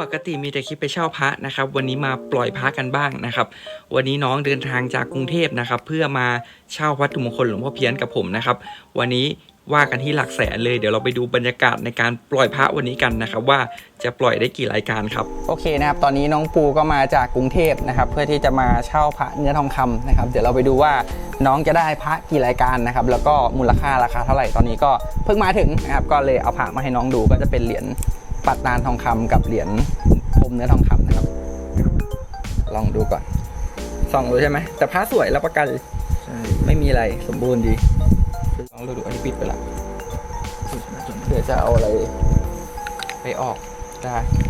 ปกติมีแต่คลิปไปเช่าพระนะครับ วันนี้มาปล่อยพระกันบ้างนะครับ วันนี้น้องเดินทางจากกรุงเทพนะครับ เพื่อมาเช่าวัตถุมงคลหลวงพ่อเพี้ยนกับผมนะครับ วันนี้ว่ากันที่หลักแสนเลยเดี๋ยวเราไปดูบรรยากาศในการปล่อยพระวันนี้กันนะครับว่าจะปล่อยได้กี่รายการครับโอเคนะครับ ตอนนี้น้องปูก็มาจากกรุงเทพนะครับ เพื่อที่จะมาเช่าพระเนื้อทองคำนะครับ เดี๋ยวเราไปดูว่าน้องจะได้พระกี่รายการนะครับ แล้วก็มูลค่าราคาเท่าไหร่ตอนนี้ก็เพิ่งมาถึงนะครับก็เลยเอาพระมาให้น้องดูก็จะเป็นเหรียญ ปัดตานทองคำกับเหรียญพรมเนื้อทองคำนะครับ ลองดูก่อนส่องดูใช่ไหมแต่พระสวยรับประกันใช่ไม่มีอะไรสมบูรณ์ดีลองดูดูอันนี้ปิดไปละสุดนะจนเผื่อจะเอาอะไรไปออกได้เด็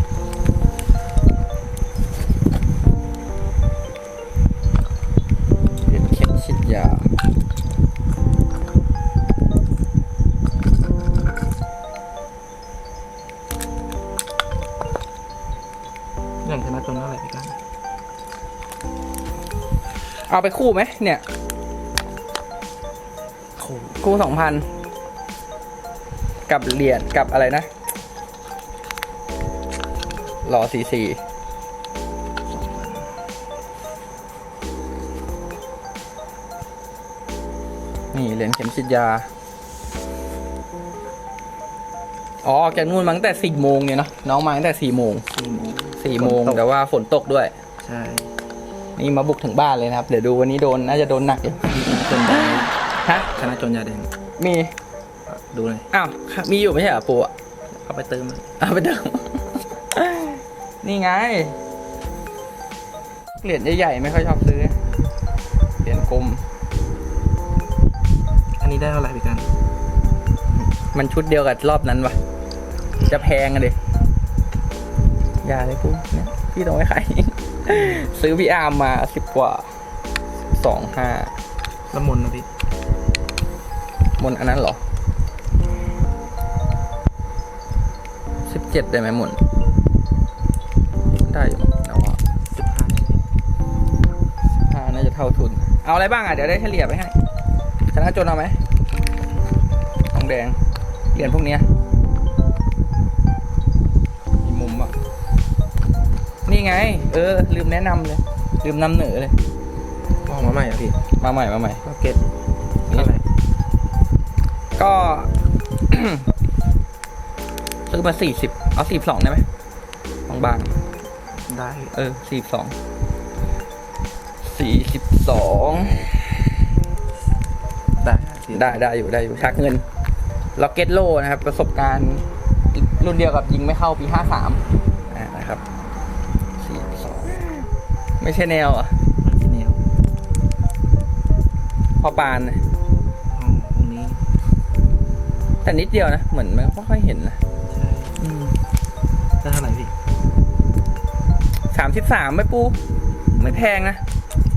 อย่งชนะจนเท่าไหร่พี่กันเอาไปคู่ไหมเนี่ยคู่สองพันกับเหรียญกับอะไรนะรอสี่สี่นี่เหรียญเข็มฉีดยา อ๋อแกนู่นมาตั้งแต่สี่โมงเนี่ยเนาะน้องมาตั้งแต่สี่โมงสี่โมง สี่โมงฝนตก แต่ว่าฝนตกด้วย ใช่นี่มาบุกถึงบ้านเลยนะครับ เดี๋ยวดูวันนี้โดนน่าจะโดนหนักอยู่ชนะจนยาแดงฮะชนะจนยาแดงมีดูเลยอ้าวมีอยู่ไม่ใช่เหรอปูอะเอาไปเติมเอาไปเดิม นี่ไงเหรียญใหญ่ๆไม่ค่อยชอบซื้อเหรียญกลม อันนี้ได้เท่าไหร่พี่กันมันชุดเดียวกับรอบนั้นวะจะแพงอะดิอ ย่าเลยปูเนี่ยพี่ต้องไม่ขายซื้อพี่อาร์มมาสิบกว่าสองห้าละมุนนะพี่มนอันนั้นเหรอสิบเจ็ดได้ไหมมนได้อยู่มั้งนะว่าสิบห้าห้าน่าจะเท่าทุน เอาอะไรบ้างอะ เดี๋ยวได้เฉลี่ยไปให้ชนะจนเอาไหมทองแดงเหรียญพวกเนี้ย นี่ไง เออ ลืมแนะนำเลย ลืมนำเหนือเลยออกมาใหม่อะพี่มาใหม่มาใหม่มาเก็ตเท่าไหร่ก็ ซื้อมาสี่สิบเอาสี่สองได้ไหมบางๆได้เออสี่สองสี่สิบสองได้พี่ได้ได้อยู่ได้อยู่ชักเงินล็อกเก็ตโลนะครับ ประสบการณ์รุ่นเดียวกับยิงไม่เข้าปีห้าสามนะครับสี่สอง ไม่ใช่แนวอะมันที่แนวพอปานนะอ๋อตรงนี้แต่นิดเดียวนะ เหมือนมันไม่ค่อยเห็นนะใช่ได้เท่าไหร่พี่สามสิบสามไม่ปู ไม่แพงนะ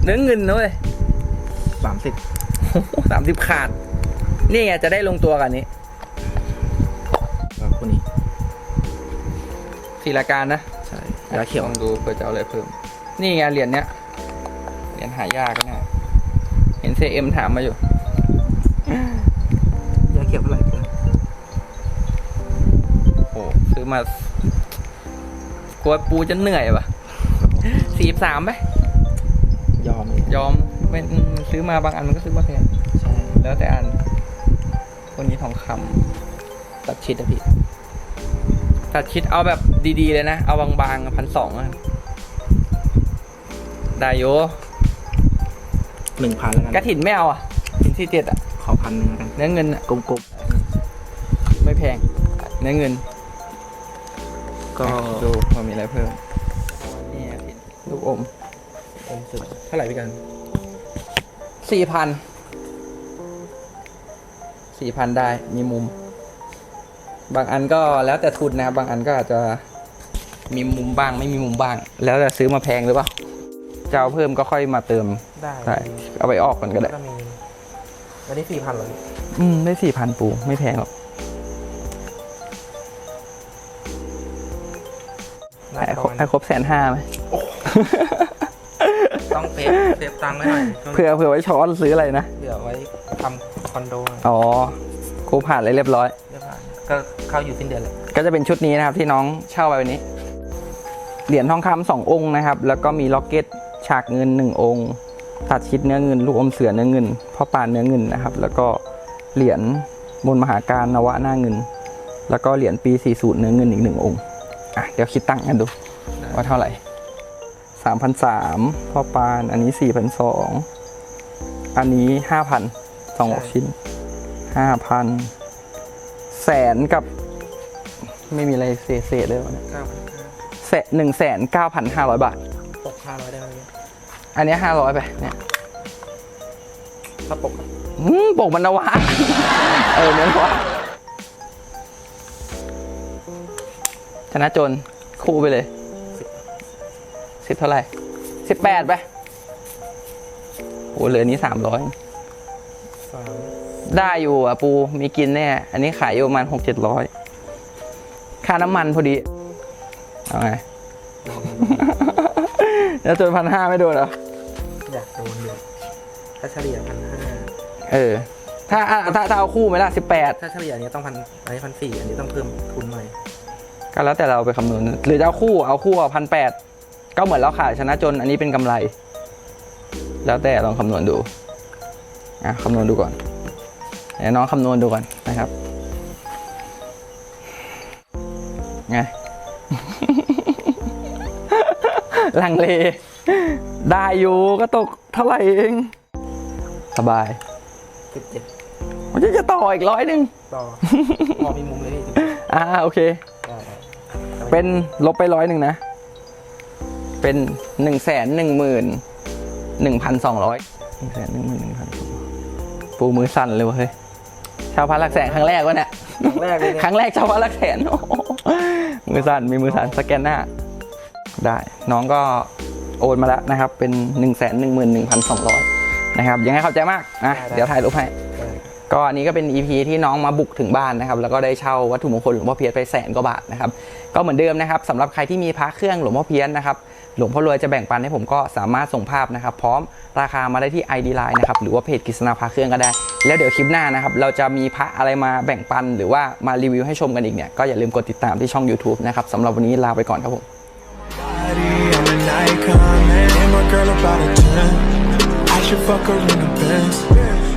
เนื้อเงินนะเว้ยสามสิบสามสิบขาด นี่ไงจะได้ลงตัวกันนี้แล้วคนนี้สี่รายการนะ ใช่ยาเขียว ลองดูเพื่อจะเอาอะไรเพิ่ม นี่ไงเหรียญเนี้ยเหรียญหายากนะเห็นเซเอ็มถามมาอยู่ยาเขียวเท่าไหร่พี่กันโอ้ซื้อมากลัวปูจะเหนื่อยปะสี่สามไหมยอมเลยยอมไม่อืมซื้อมาบางอันมันก็ซื้อมาแพงใช่แล้วแต่อันคนนี้ทองคำตัดชิดอะพี่ตัดชิดเอาแบบดีๆเลยนะ เอาบางๆพันสอง ได้โยหนึ่งพันแล้วกกัระนถินไม่เอาอะถินที่เจ็ดอะ ขอพันหนึ่งแล้วกันเนื้อเงินอะกลมไม่แพง เนื้อเงินๆก็ดูว่ามีอะไรเพิ่มนี่อะถินลูกอมอมสุดเท่าไหร่พี่กันสี่พันสี่พันได้มีมุม บางอันก็แล้วแต่ทุนนะครับ บางอันก็อาจจะมีมุมบ้างไม่มีมุมบ้าง แล้วแต่ซื้อมาแพงหรือเปล่า จะเอาเพิ่มก็ค่อยมาเติมได้ได้เอาไปออกก่อนก็ได้ก็มีอันนี้สี่พันเลยอืมได้สี่พันปูไม่แพงหรอกให้ครบให้ครบแสนห้าไหมต้องเซฟเซฟตังค์ไว้หน่อยเผื่อเผื่อไว้ช้อนซื้ออะไรนะเผื่อไว้ทำคอนโดอ๋อกูผ่านเลยเรียบร้อยเรียบร้อยก็เข้าอยู่สิ้นเดือนเลยก็จะเป็นชุดนี้นะครับที่น้องเช่าไปวันนี้ เหรียญทองคำสององค์นะครับ แล้วก็มีล็อกเก็ต ฉากเงินหนึ่งองค์ ตัดชิดเนื้อเงิน ลูกอมเสือเนื้อเงินพ่อปานเนื้อเงินนะครับ แล้วก็เหรียญมนต์มหาการนวะหน้าเงิน แล้วก็เหรียญปี 40 เนื้อเงินอีกหนึ่งองค์อะเดี๋ยวคิดตังค์กันดูว่าเท่าไหร่สามพันสามพ่อปานอันนี้สี่พันสองอันนี้ห้าพันสองชิ้นห้าพันแสนกับไม่มีอะไรเศษๆเลยวะเนี่ยเก้าพันเก้าแสนหนึ่งแสนเก้าพันห้าร้อยบาทปก ห้าร้อยได้ไหมพี่อันนี้ห้าร้อยไปเนี่ยถ้าปกอะอืมปกมันนวะ เออเนื้อวะชนะจนคู่ไปเลยสิบเท่าไหร่สิบแปดไปโอ้เหลืออันนี้สามร้อยสามได้อยู่อะปูมีกินแน่ อันนี้ขายอยู่ประมาณหกเจ็ดร้อยค่าน้ำมันพอดี เอาไง แล้วจนพันห้าไม่โดนเหรอ อยากโดนอยู่ถ้าเฉลี่ยพันห้าเออ ถ้าอะถ้าถ้าเอาคู่ไหมล่ะสิบแปดถ้าเฉลี่ยอันนี้ต้องพันอันนี้พันสี่อันนี้ต้องเพิ่มทุนใหม่ก็แล้วแต่เราไปคำนวณหรือจะเอาคู่เอาคู่เอาพันแปดก็เหมือนเราขายชนะจนอันนี้เป็นกำไร แล้วแต่ลองคำนวณดูอะคำนวณดูก่อนเดี๋ยวน้องคำนวณดูก่อนนะครับไง ลังเล ได้อยู่ก็ตกเท่าไหร่เอง สบายสิบเจ็ดผมจะจะต่ออีกร้อยหนึ่งต่อพอมีมุมเลยพี่อ่าโอเคได้ได้เป็นลบไปร้อยหนึ่งนะ เป็นหนึ่งแสนหนึ่งหมื่นหนึ่งพันสองร้อยหนึ่งแสนหนึ่งหมื่นหนึ่งพันปูมือสั่นเลยวะเฮ้ยชาวพันหลักแสนครั้งแรกวะเนี่ยครั้งแรกเลยเนี่ยครั้งแรกชาวพันหลักแสนโอ้โหมือสั่นมีมือสั่นสแกนหน้า ได้ น้องก็โอนมาแล้วนะครับ เป็น1นึ่งแสนหนึ่งหมื่นหนึ่งพันสองร้อยนะครับ ยังไงขอบใจมากนะเดี๋ยวถ่ายรูปให้ได้ก็อันนี้ก็เป็น EP ที่น้องมาบุกถึงบ้านนะครับ แล้วก็ได้เช่าวัตถุมงคลหลวงพ่อเพียรไปแสนกว่าบาทนะครับ ก็เหมือนเดิมนะครับสำหรับใครที่มีพระเครื่องหลวงพ่อเพียรนะครับ หลวงพ่อรวยจะแบ่งปันให้ผมก็สามารถส่งภาพนะครับ พร้อมราคามาได้ที่ ID Line นะครับ หรือว่าเพจกฤษณาพระเครื่องก็ได้ แล้วเดี๋ยวคลิปหน้านะครับ เราจะมีพระอะไรมาแบ่งปัน หรือว่ามารีวิวให้ชมกันอีกเนี่ย ก็อย่าลืมกดติดตามที่ช่อง YouTube นะครับสำหรับวันนี้ลาไปก่อนครับผม Body, I'm an icon, man. And my girl about a 10. I should fuck her in the Benz.